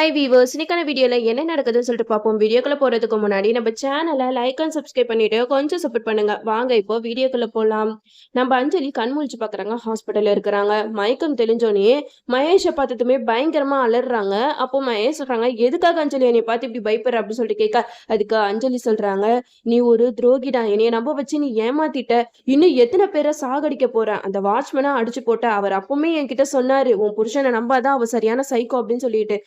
Hi viewers இன்னைக்கான வீடியோவில் என்ன நடக்குதுன்னு சொல்லிட்டு பார்ப்போம். வீடியோக்குள்ள போகிறதுக்கு முன்னாடி நம்ம சேனலை லைக் அண்ட் சப்ஸ்கிரைப் பண்ணிட்டு கொஞ்சம் சப்போர்ட் பண்ணுங்க. வாங்க இப்போ வீடியோக்குள்ள போகலாம் நம்ம அஞ்சலி கண் முழிச்சு பார்க்குறாங்க ஹாஸ்பிட்டலில் இருக்கிறாங்க. மயக்கம் தெளிஞ்சோடனே மகேஷை பார்த்ததுமே பயங்கரமா அலறாங்க. அப்போ மகேஷ் சொல்றாங்க எதுக்காக அஞ்சலி என்னை பார்த்து இப்படி பயப்படுற? அப்படின்னு சொல்லிட்டு கேட்க அதுக்கு அஞ்சலி சொல்றாங்க நீ ஒரு துரோகிடா என்னைய நம்ப வச்சு நீ ஏமாத்திட்ட. இன்னும் எத்தனை பேரை சாகடிக்க போற? அந்த வாட்ச்மேனா அடிச்சு போட்ட. அவர் அப்பவுமே என்கிட்ட சொன்னாரு உன் புருஷனை நம்பாதான் அவ சரியான சைக்கோ அப்படின்னு சொல்லிட்டு.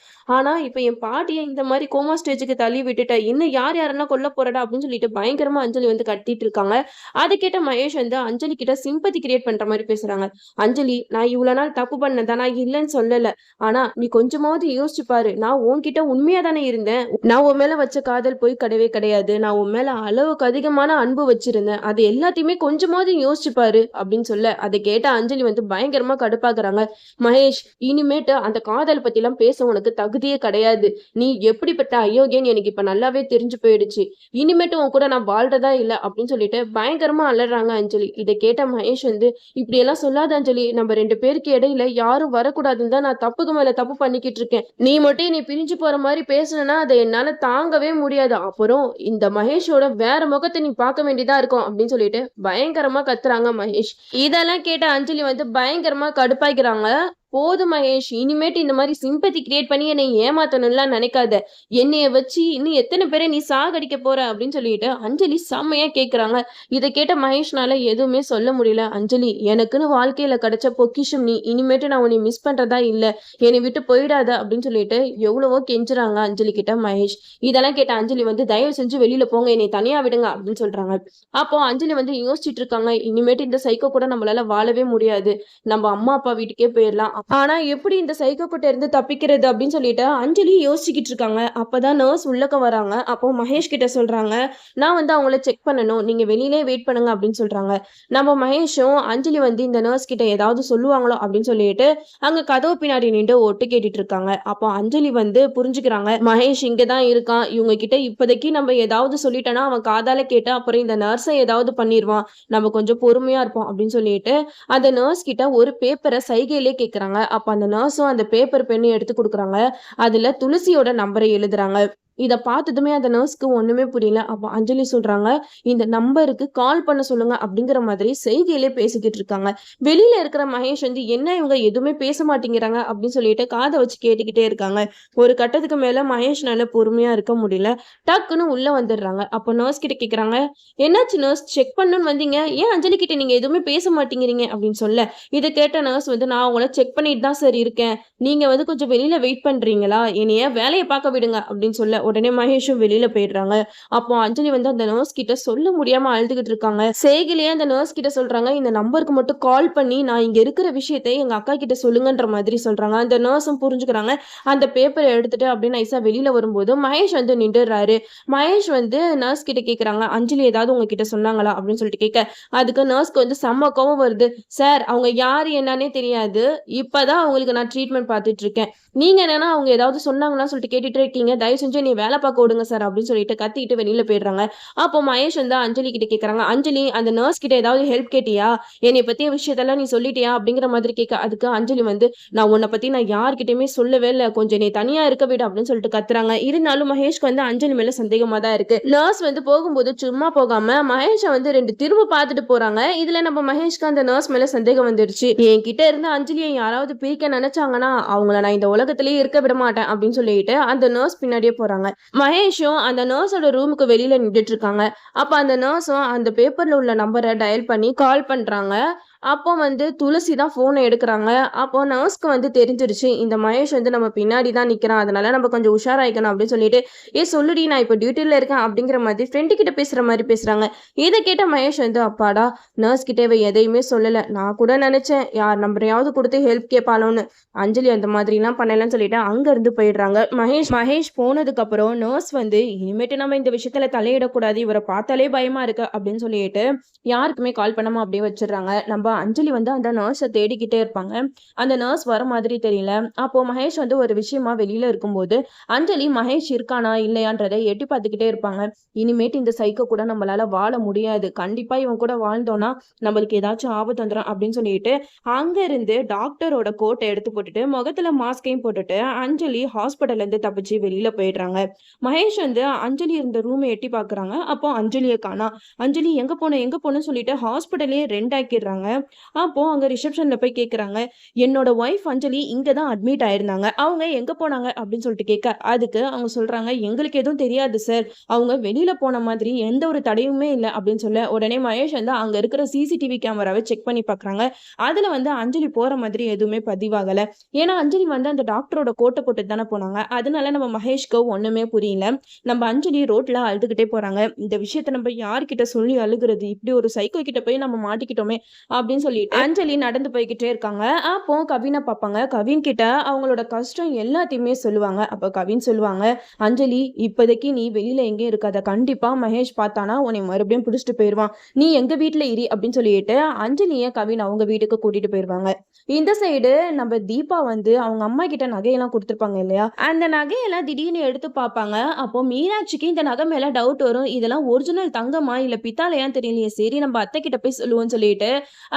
ஆனா இப்போ என் பாட்டியை இந்த மாதிரி கோமா ஸ்டேஜுக்கு தள்ளி விட்டுட்ட இன்னும் யார் யாரெல்லாம் கொல்ல போறடா அப்படின்னு சொல்லிட்டு பயங்கரமா அஞ்சலி வந்து கட்டிட்டு இருக்காங்க. அதை கேட்ட மகேஷ் வந்து அஞ்சலி கிட்ட சிம்பத்தி கிரியேட் பண்ற மாதிரி பேசுறாங்க. அஞ்சலி நான் இவ்வளவு நாள் தப்பு பண்ணதா? நான் இல்லைன்னு சொல்லல. ஆனா நீ கொஞ்சமாவது யோசிச்சு பாரு. நான் உன்கிட்ட உண்மையா தானே இருந்தேன். நான் உன் மேல வச்ச காதல் போய் கிடையவே கிடையாது. நான் உன் மேல அளவுக்கு அதிகமான அன்பு வச்சிருந்தேன். அது எல்லாத்தையுமே கொஞ்சமாவது யோசிச்சு பாரு அப்படின்னு சொல்ல. அதை கேட்ட அஞ்சலி வந்து பயங்கரமா கடுப்பாக்குறாங்க. மகேஷ் இனிமேட்டு அந்த காதல் பத்தி எல்லாம் பேச உனக்கு தகுதி தகுதியே கிடையாது. நீ எப்படிப்பட்ட அயோக்கியன்னு எனக்கு இப்ப நல்லாவே தெரிஞ்சு போயிடுச்சு. இனிமேட்டு உன் கூட நான் வாழ்றதா இல்ல அப்படின்னு சொல்லிட்டு பயங்கரமா அலறாங்க அஞ்சலி. இதை கேட்ட மகேஷ் வந்து இப்படி எல்லாம் சொல்லாத அஞ்சலி. நம்ம ரெண்டு பேருக்கு இடையில யாரும் வரக்கூடாதுன்னு தான் நான் தப்புக்கு மேல தப்பு பண்ணிக்கிட்டு இருக்கேன். நீ மட்டும் நீ பிரிஞ்சு போற மாதிரி பேசுனா அதை என்னால தாங்கவே முடியாது. அப்புறம் இந்த மகேஷோட வேற முகத்தை நீ பார்க்க வேண்டியதா இருக்கும் அப்படின்னு சொல்லிட்டு பயங்கரமா கத்துறாங்க மகேஷ். இதெல்லாம் கேட்ட அஞ்சலி வந்து பயங்கரமா கடுப்பாய்க்கிறாங்க. போதும் மகேஷ். இனிமேட்டு இந்த மாதிரி சிம்பத்தி கிரியேட் பண்ணி என்னை ஏமாத்தணும்லாம் நினைக்காத. என்னைய வச்சு இன்னும் எத்தனை பேரை நீ சாகடிக்க போற அப்படின்னு சொல்லிட்டு அஞ்சலி செம்மையா கேட்குறாங்க இதை கேட்ட மகேஷ்னால எதுவுமே சொல்ல முடியல. அஞ்சலி எனக்குன்னு வாழ்க்கையில கிடைச்ச பொக்கிஷம் நீ. இனிமேட்டு நான் உன்னை மிஸ் பண்றதா இல்ல. என்னை விட்டு போயிடாத அப்படின்னு சொல்லிட்டு எவ்வளவோ கெஞ்சுறாங்க அஞ்சலி கிட்ட மகேஷ். இதெல்லாம் கேட்ட அஞ்சலி வந்து தயவு செஞ்சு வெளியில போங்க. என்னை தனியா விடுங்க அப்படின்னு சொல்றாங்க. அப்போ அஞ்சலி வந்து யோசிச்சுட்டு இருக்காங்க. இனிமேட்டு இந்த சைக்கோ கூட நம்மளால வாழவே முடியாது. நம்ம அம்மா அப்பா வீட்டுக்கே போயிடலாம். ஆனா எப்படி இந்த சைக்கோ கிட்ட இருந்து தப்பிக்கிறது அப்படின்னு சொல்லிட்டு அஞ்சலி யோசிச்சுக்கிட்டு இருக்காங்க. அப்பதான் நர்ஸ் உள்ளக்க வராங்க. அப்போ மகேஷ் கிட்ட சொல்றாங்க நான் வந்து அவங்கள செக் பண்ணணும். நீங்க வெளியிலே வெயிட் பண்ணுங்க அப்படின்னு சொல்றாங்க. நம்ம மகேஷும் அஞ்சலி வந்து இந்த நர்ஸ் கிட்ட ஏதாவது சொல்லுவாங்களோ அப்படின்னு சொல்லிட்டு அங்க கதவு பின்னாடி நின்று ஒட்டு கேட்டுட்டு இருக்காங்க. அப்போ அஞ்சலி வந்து புரிஞ்சுக்கிறாங்க மகேஷ் இங்கதான் இருக்கான். இவங்க கிட்ட இப்போதைக்கு நம்ம ஏதாவது சொல்லிட்டோன்னா அவன் காதால கேட்டு அப்புறம் இந்த நர்ஸை ஏதாவது பண்ணிடுவான் நம்ம கொஞ்சம் பொறுமையா இருப்போம் அப்படின்னு சொல்லிட்டு அந்த நர்ஸ் கிட்ட ஒரு பேப்பரை சைகையிலே கேட்குறாங்க அப்போ அந்த நர்ஸும் அந்த பேப்பர் பெண்ணை எடுத்து கொடுக்குறாங்க. அதுல துளசியோட நம்பரை எழுதுறாங்க. இதை பார்த்ததுமே அந்த நர்ஸ்க்கு ஒன்றுமே புரியல. அப்போ அஞ்சலி சொல்கிறாங்க இந்த நம்பருக்கு கால் பண்ண சொல்லுங்க அப்படிங்கிற மாதிரி செய்தியிலே பேசிக்கிட்டு இருக்காங்க. வெளியில இருக்கிற மகேஷ் வந்து என்ன இவங்க எதுவுமே பேச மாட்டேங்கிறாங்க? அப்படின்னு சொல்லிட்டு காதை வச்சு கேட்டுக்கிட்டே இருக்காங்க. ஒரு கட்டத்துக்கு மேலே மகேஷ்னால பொறுமையாக இருக்க முடியல. டக்குன்னு உள்ளே வந்துடுறாங்க. அப்போ நர்ஸ் கிட்ட கேட்குறாங்க என்னாச்சு நர்ஸ் செக் பண்ணுன்னு வந்தீங்க? ஏன் அஞ்சலி கிட்ட நீங்கள் எதுவுமே பேச மாட்டேங்கிறீங்க? அப்படின்னு சொல்ல. இதை கேட்ட நர்ஸ் வந்து நான் உங்களை செக் பண்ணிட்டு தான் சார் இருக்கேன். நீங்கள் வந்து கொஞ்சம் வெளியில் வெயிட் பண்ணுறீங்களா என்னைய வேலையை பார்க்க விடுங்க. அப்படின்னு சொல்ல. உடனே மகேஷும் வெளியில போயிடுறாங்க. அப்போ அஞ்சலி வந்து அந்த நர்ஸ் கிட்ட சொல்ல முடியாம அழுதுகிட்டு இருக்காங்க. சேகிலேயே அந்த நர்ஸ் கிட்ட சொல்றாங்க இந்த நம்பருக்கு மட்டும் கால் பண்ணி நான் இங்க இருக்கிற விஷயத்தை எங்க அக்கா கிட்ட சொல்லுங்கன்ற மாதிரி சொல்றாங்க. அந்த நர்ஸும் புரிஞ்சுக்கிறாங்க. அந்த பேப்பரை எடுத்துட்டு அப்படியே நைஸா வெளியில வரும்போது மகேஷ் வந்து நின்றுறாரு மகேஷ் வந்து நர்ஸ் கிட்ட கேக்குறாங்க அஞ்சலி ஏதாவது உங்ககிட்ட சொன்னாங்களா? அப்படின்னு சொல்லிட்டு கேட்க அதுக்கு நர்ஸ்க்கு வந்து செம்ம கோவம் வருது. சார் அவங்க யாரு என்னன்னே தெரியாது. இப்பதான் அவங்களுக்கு நான் ட்ரீட்மெண்ட் பார்த்துட்டு இருக்கேன். நீங்க என்னன்னா அவங்க ஏதாவது சொன்னாங்களான்னு சொல்லிட்டு கேட்டுட்டு இருக்கீங்க. தயவு செஞ்சு நீ வேலை பார்க்க விடுங்க சார் அப்படின்னு சொல்லிட்டு கத்திட்டு வெளியில போயிடுறாங்க. அப்போ மகேஷ் வந்து அஞ்சலி கிட்ட கேக்குறாங்க. அஞ்சலி அந்த நர்ஸ் கிட்ட ஏதாவது ஹெல்ப் கேட்டியா? என்னை பத்திய விஷயத்தெல்லாம் நீ சொல்லிட்டியா? அப்படிங்கிற மாதிரி கேட்க அதுக்கு அஞ்சலி வந்து நான் உன்னை பத்தி நான் யார்கிட்டயுமே சொல்லவே இல்லை. கொஞ்சம் நீ தனியா இருக்க விடு அப்படின்னு சொல்லிட்டு கத்துறாங்க. இருந்தாலும் மகேஷ்க்கு வந்து அஞ்சலி மேல சந்தேகமா தான் இருக்கு. நர்ஸ் வந்து போகும்போது சும்மா போகாம மகேஷை வந்து ரெண்டு திரும்ப பார்த்துட்டு போறாங்க. இதுல நம்ம மகேஷ்க்கு அந்த நர்ஸ் மேல சந்தேகம் வந்துருச்சு. என் கிட்ட இருந்து அஞ்சலியை யாராவது பிரிக்க நினைச்சாங்கன்னா அவங்கள நான் இந்த உலகத்திலேயே இருக்க விட மாட்டேன் அப்படின்னு சொல்லிட்டு அந்த நர்ஸ் பின்னாடியே போறாங்க. மகேஷும் அந்த நர்ஸோட ரூமுக்கு வெளியில நின்றுட்டு இருக்காங்க. அப்ப அந்த நர்ஸும் அந்த பேப்பர்ல உள்ள நம்பரை டயல் பண்ணி கால் பண்றாங்க. அப்போ வந்து துளசி தான் ஃபோனை எடுக்கிறாங்க. அப்போ நர்ஸ்க்கு வந்து தெரிஞ்சிருச்சு இந்த மகேஷ் வந்து நம்ம பின்னாடி தான் நிற்கிறான் அதனால நம்ம கொஞ்சம் உஷாராயிக்கணும் அப்படின்னு சொல்லிட்டு ஏ சொல்லுடி நான் இப்போ டியூட்டியில் இருக்கேன் அப்படிங்கிற மாதிரி ஃப்ரெண்டு கிட்ட பேசுகிற மாதிரி பேசுகிறாங்க இதை கேட்ட மகேஷ் வந்து அப்பாடா நர்ஸ் கிட்ட இவ எதையுமே சொல்லலை. நான் கூட நினச்சேன் யார் நம்பரையாவது கொடுத்து ஹெல்ப் கேட்பாளோன்னு. அஞ்சலி அந்த மாதிரிலாம் பண்ணலன்னு சொல்லிட்டு அங்கேருந்து போயிடுறாங்க. மகேஷ் மகேஷ் போனதுக்கப்புறம் நர்ஸ் வந்து இனிமேட்டு நம்ம இந்த விஷயத்தில் தலையிடக்கூடாது இவரை பார்த்தாலே பயமாக இருக்கு அப்படின்னு சொல்லிட்டு யாருக்குமே கால் பண்ணாமல் அப்படியே வச்சிடுறாங்க. நம்ம அஞ்சலி வந்து அந்த நர்ஸை தேடிக்கிட்டே இருப்பாங்க. அந்த நர்ஸ் வர மாதிரி தெரியல. அப்போ மகேஷ் வந்து ஒரு விஷயமா வெளியில இருக்கும்போது அஞ்சலி மகேஷ் இருக்கானா இல்லையான்றதை எட்டி பார்த்துக்கிட்டே இருப்பாங்க. இனிமேட்டு இந்த சைக்கை கூட நம்மளால வாழ முடியாது. கண்டிப்பா இவன் கூட வாழ்ந்தோம்னா நம்மளுக்கு ஏதாச்சும் ஆபத்து வந்துடும் அப்படின்னு சொல்லிட்டு அங்க இருந்து டாக்டரோட கோட்டை எடுத்து போட்டுட்டு முகத்துல மாஸ்கையும் போட்டுட்டு அஞ்சலி ஹாஸ்பிட்டல்ல இருந்து தப்பிச்சு வெளியில போயிடுறாங்க. மகேஷ் வந்து அஞ்சலி இருந்த ரூமை எட்டி பாக்குறாங்க அப்போ அஞ்சலியை காணா. அஞ்சலி எங்க போன எங்க போனேன்னு சொல்லிட்டு ஹாஸ்பிட்டலே ரெண்ட் ஆக்கிடுறாங்க. அப்போ அங்க ரிசப்ஷன்ல போய் கேட்குறாங்க என்னோட ஒய்ஃப் அஞ்சலி இங்கே தான் அட்மிட் ஆயிருந்தாங்க. அவங்க எங்க போனாங்க அப்படின்னு சொல்லிட்டு கேட்க அதுக்கு அவங்க சொல்றாங்க எங்களுக்கு எதுவும் தெரியாது சார் அவங்க வெளியில போன மாதிரி எந்த ஒரு தடையுமே இல்லை. அப்படின்னு சொல்ல உடனே மகேஷ் வந்து அங்க இருக்கிற சிசிடிவி கேமராவை செக் பண்ணி பாக்குறாங்க. அதுல வந்து அஞ்சலி போற மாதிரி எதுவுமே பதிவாகல. ஏன்னா அஞ்சலி வந்து அந்த டாக்டரோட கோட்டை போட்டு தானே போனாங்க. அதனால நம்ம மகேஷ்க்கு ஒண்ணுமே புரியல. நம்ம அஞ்சலி ரோட்ல அழுதுகிட்டே போறாங்க. இந்த விஷயத்த நம்ம யார்கிட்ட சொல்லி அழுகுறது? இப்படி ஒரு சைக்கோ கிட்ட போய் நம்ம மாட்டிக்கிட்டோமே அப்படி அப்படின்னு சொல்லிட்டு அஞ்சலி நடந்து போய்கிட்டே இருக்காங்க. அப்போ கவினை பார்ப்பாங்க. கவின் கிட்ட அவங்களோட கஷ்டம் எல்லாத்தையுமே சொல்லுவாங்க. அப்போ கவின் சொல்லுவாங்க அஞ்சலி இப்போதைக்கு நீ வெளியில எங்கேயும் இருக்காத. கண்டிப்பா மகேஷ் பார்த்தானா? உன்னை மறுபடியும் பிடிச்சிட்டு போயிடுவான் நீ எங்க வீட்டுல இரி அப்படின்னு சொல்லிட்டு அஞ்சலிய கவின் அவங்க வீட்டுக்கு கூட்டிட்டு போயிடுவாங்க இந்த சைடு நம்ம தீபா வந்து அவங்க அம்மா கிட்ட நகையெல்லாம் கொடுத்துருப்பாங்க இல்லையா? அந்த நகையெல்லாம் திடீர்னு எடுத்து பார்ப்பாங்க. அப்போ மீனாட்சிக்கு இந்த நகை மேல டவுட் வரும். இதெல்லாம் ஒரிஜினல் தங்கமா இல்ல பித்தாலையான்னு தெரியலையே. சரி நம்ம அத்தை கிட்ட போய் சொல்லுவோம்னு சொல்லிட்டு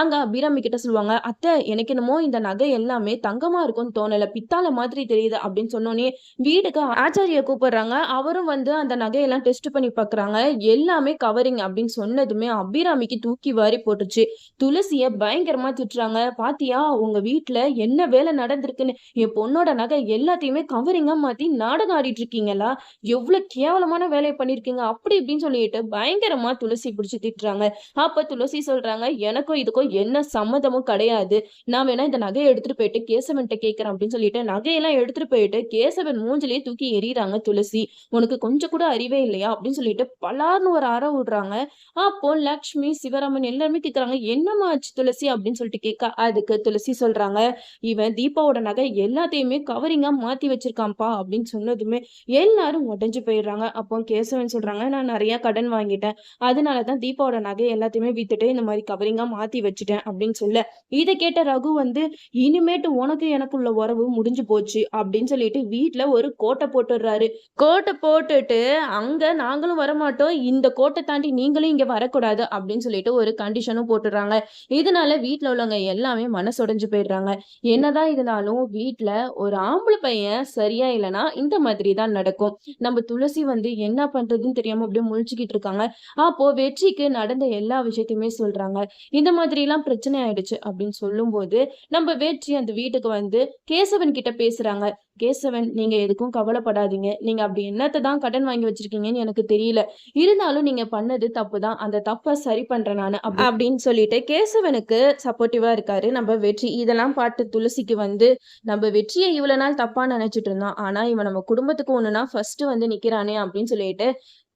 அங்க அபிராமி கிட்ட சொல்லுவாங்க அத்தை எனக்கு என்னமோ இந்த நகை எல்லாமே தங்கமா இருக்கும்னு தோணல பித்தால மாதிரி தெரியுது அப்படின்னு சொன்னோன்னே வீட்டுக்கு ஆச்சாரிய கூப்பிடுறாங்க. அவரும் வந்து அந்த நகையெல்லாம் டெஸ்ட் பண்ணி பாக்குறாங்க. எல்லாமே கவரிங் அப்படின்னு சொன்னதுமே அபிராமிக்கு தூக்கி வாரி போட்டுச்சு துளசிய பயங்கரமா திட்டுறாங்க. பாத்தியா உங்க வீட்டுல என்ன வேலை நடந்திருக்குன்னு? என் பொண்ணோட நகை எல்லாத்தையுமே கவரிங்கா மாத்தி நாடகம் ஆடிட்டு இருக்கீங்களா? எவ்வளவு கேவலமான வேலையை பண்ணிருக்கீங்க? அப்படி இப்படின்னு சொல்லிட்டு பயங்கரமா துளசி பிடிச்சி திட்டுறாங்க. அப்ப துளசி சொல்றாங்க எனக்கும் இதுக்கும் என்ன சம்மதமும் கிடையாது. நான் வேணா இந்த நகையை எடுத்துட்டு போயிட்டு கேசவன்கிட்ட கேட்கறேன் அப்படின்னு சொல்லிட்டு நகையெல்லாம் எடுத்துட்டு போயிட்டு கேசவன் மூஞ்சிலேயே தூக்கி எறிகிறாங்க துளசி. உனக்கு கொஞ்சம் கூட அறிவே இல்லையா? அப்படின்னு சொல்லிட்டு பலார்னு ஒரு அற விடுறாங்க. அப்போ லக்ஷ்மி சிவராமன் எல்லாருமே கேட்கறாங்க என்னம்மா ஆச்சு துளசி? அப்படின்னு சொல்லிட்டு கேட்க அதுக்கு துளசி சொல்றாங்க இவன் தீபாவோட நகை எல்லாத்தையுமே கவரிங்கா மாத்தி வச்சிருக்கான்ப்பா. அப்படின்னு சொன்னதுமே எல்லாரும் உடஞ்சு போயிடுறாங்க. அப்போ கேசவன் சொல்றாங்க நான் நிறைய கடன் வாங்கிட்டேன். அதனாலதான் தீபாவோட நகை எல்லாத்தையுமே வித்துட்டு இந்த மாதிரி கவரிங்கா மாத்தி வச்சுட்டேன் அப்படின்னு சொல்ல இதை கேட்ட ரகு வந்து இனிமேட்டு உனக்கு எனக்குள்ள உறவு முடிஞ்சு போச்சு அப்படின்னு சொல்லிட்டு வீட்டுல ஒரு கோட்டை போட்டுடுறாரு. கோட்டை போட்டுட்டு அங்க நாங்களும் வரமாட்டோம் இந்த கோட்டை தாண்டி நீங்களும் இங்க வரக்கூடாது அப்படின்னு சொல்லிட்டு ஒரு கண்டிஷனும் போட்டுடுறாங்க. இதனால வீட்டுல உள்ளவங்க எல்லாமே மனசுடைஞ்சு போயிடுறாங்க. என்னதான் இருந்தாலும் வீட்டுல ஒரு ஆம்பளை பையன் சரியா இல்லைன்னா இந்த மாதிரி தான் நடக்கும். நம்ம துளசி வந்து என்ன பண்றதுன்னு தெரியாம அப்படியே முழிச்சுக்கிட்டு இருக்காங்க. அப்போ வெற்றிக்கு நடந்த எல்லா விஷயத்தையுமே சொல்றாங்க. இந்த மாதிரி இப்படிலாம் பிரச்சனை ஆயிடுச்சு அப்படின்னு சொல்லும்போது நம்ம வெற்றி அந்த வீட்டுக்கு வந்து கேசவன் கிட்ட பேசுறாங்க. கேசவன் நீங்க எதுக்கும் கவலைப்படாதீங்க. நீங்க அப்படி என்னத்தை தான் கடன் வாங்கி வச்சிருக்கீங்கன்னு எனக்கு தெரியல. இருந்தாலும் நீங்க பண்ணது தப்பு தான். அந்த தப்பை சரி பண்றேன் நான். அப்படின்னு சொல்லிட்டு கேசவனுக்கு சப்போர்ட்டிவா இருக்காரு. நம்ம வெற்றி இதெல்லாம் பாட்டு துளசிக்கு வந்து நம்ம வெற்றியை இவ்வளவு நாள் தப்பா நினைச்சிட்டு இருந்தோம். ஆனா இவன் நம்ம குடும்பத்துக்கு ஒண்ணுனா ஃபர்ஸ்ட் வந்து நிக்கிறானே அப்படின்னு சொல்லிட்டு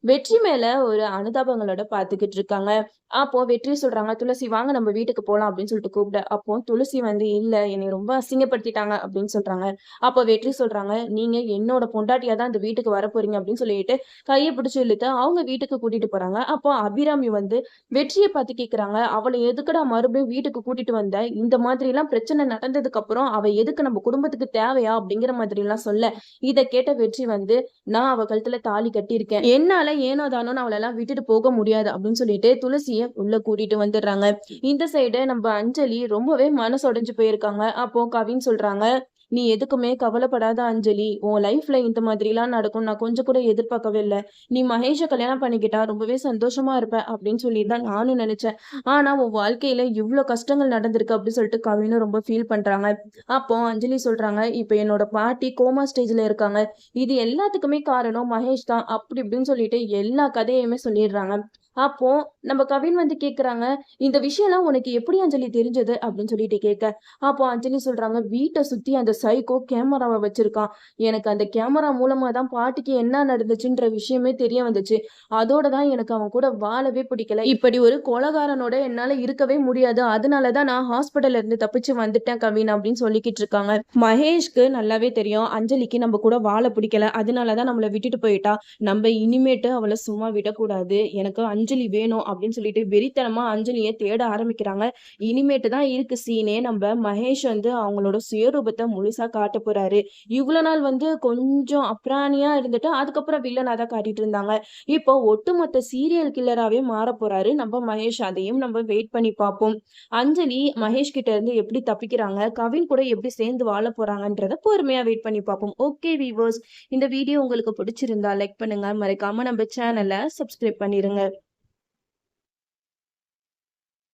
வெற்றி மேல ஒரு அனுதாபங்களோட பாத்துக்கிட்டு இருக்காங்க. அப்போ வெற்றி சொல்றாங்க துளசி வாங்க நம்ம வீட்டுக்கு போலாம் அப்படின்னு சொல்லிட்டு கூப்பிட. அப்போ துளசி வந்து இல்ல என்னை ரொம்ப அசிங்கப்படுத்திட்டாங்க அப்படின்னு சொல்றாங்க. அப்போ வெற்றி சொல்றாங்க நீங்க என்னோட பொண்டாட்டியா தான் இந்த வீட்டுக்கு வர போறீங்க அப்படின்னு சொல்லிட்டு கையை பிடிச்சி இழுத்து அவங்க வீட்டுக்கு கூட்டிட்டு போறாங்க. அப்போ அபிராமி வந்து வெற்றியை பார்த்து கேக்குறாங்க. அவளை எதுக்குடா மறுபடியும் வீட்டுக்கு கூட்டிட்டு வந்த? இந்த மாதிரி எல்லாம் பிரச்சனை நடந்ததுக்கு அப்புறம் அவ எதுக்கு நம்ம குடும்பத்துக்கு தேவையா? அப்படிங்கிற மாதிரி எல்லாம் சொல்ல. இதை கேட்ட வெற்றி வந்து நான் அவ கழுத்துல தாலி கட்டியிருக்கேன். என்னால ஏனோ தானோன்னு அவளெல்லாம் விட்டுட்டு போக முடியாது அப்படின்னு சொல்லிட்டு துளசியை உள்ள கூட்டிட்டு வந்துடுறாங்க. இந்த சைடு நம்ம அஞ்சலி ரொம்பவே மனசொடைஞ்சு போயிருக்காங்க. அப்போ கவின் சொல்றாங்க நீ எதுக்குமே கவலைப்படாத அஞ்சலி. உன் லைஃப்ல இந்த மாதிரிலாம் நடக்கும். நான் கொஞ்சம் கூட எதிர்பார்க்கவே இல்லை. நீ மகேஷை கல்யாணம் பண்ணிக்கிட்டா ரொம்பவே சந்தோஷமா இருப்ப. அப்படின்னு சொல்லி தான் நானும் நினைச்சேன். ஆனா உன் வாழ்க்கையில இவ்வளோ கஷ்டங்கள் நடந்திருக்கு அப்படின்னு சொல்லிட்டு கவினும் ரொம்ப ஃபீல் பண்றாங்க. அப்போ அஞ்சலி சொல்றாங்க இப்போ என்னோட பாட்டி கோமா ஸ்டேஜ்ல இருக்காங்க. இது எல்லாத்துக்குமே காரணம் மகேஷ் தான். அப்படி இப்படின்னு சொல்லிட்டு எல்லா கதையுமே சொல்லிடுறாங்க. அப்போ நம்ம கவின் வந்து கேக்குறாங்க இந்த விஷயம்லாம் உனக்கு எப்படி அஞ்சலி தெரிஞ்சது அப்படின்னு சொல்லிட்டு கேட்க அப்போ அஞ்சலி சொல்றாங்க வீட்டை சுத்தி அந்த சைக்கோ கேமராவை வச்சிருக்கான். எனக்கு அந்த கேமரா மூலமா தான் பாட்டிக்கு என்ன நடந்துச்சுன்ற விஷயமே தெரிய வந்துச்சு. அதோட தான் எனக்கு அவன் கூட வாழவே பிடிக்கல. இப்படி ஒரு கொலகாரனோட என்னால இருக்கவே முடியாது. அதனாலதான் நான் ஹாஸ்பிட்டல்ல இருந்து தப்பிச்சு வந்துட்டேன் கவின் அப்படின்னு சொல்லிக்கிட்டு இருக்காங்க. மகேஷ்க்கு நல்லாவே தெரியும் அஞ்சலிக்கு நம்ம கூட வாழ பிடிக்கல. அதனாலதான் நம்மளை விட்டுட்டு போயிட்டா. நம்ம இனிமேட்டு அவளை சும்மா விடக்கூடாது. எனக்கு அஞ்சு அஞ்சலி வேணும் அப்படின்னு சொல்லிட்டு வெறித்தனமா அஞ்சலியை தேட ஆரம்பிக்கிறாங்க. இனிமேட்டு தான் இருக்கு சீனே. நம்ம மகேஷ் வந்து அவங்களோட சுயரூபத்தை முழுசா காட்ட போறாரு. இவ்வளவு நாள் வந்து கொஞ்சம் அப்ராணியா இருந்துட்டு, அதுக்கப்புறம் வில்லனா தான் காட்டிட்டு இருந்தாங்க. இப்போ ஒட்டுமொத்த சீரியல் கில்லராவே மாறப் போறாரு நம்ம மகேஷ். அதையும் நம்ம வெயிட் பண்ணி பார்ப்போம். அஞ்சலி மகேஷ் கிட்ட இருந்து எப்படி தப்பிக்கிறாங்க? கவின் கூட எப்படி சேர்ந்து வாழ போறாங்கன்றத பொறுமையா வெயிட் பண்ணி பார்ப்போம். ஓகே வீவர்ஸ் இந்த வீடியோ உங்களுக்கு பிடிச்சிருந்தா லைக் பண்ணுங்க. மறக்காம நம்ம சேனல சப்ஸ்கிரைப் பண்ணிருங்க.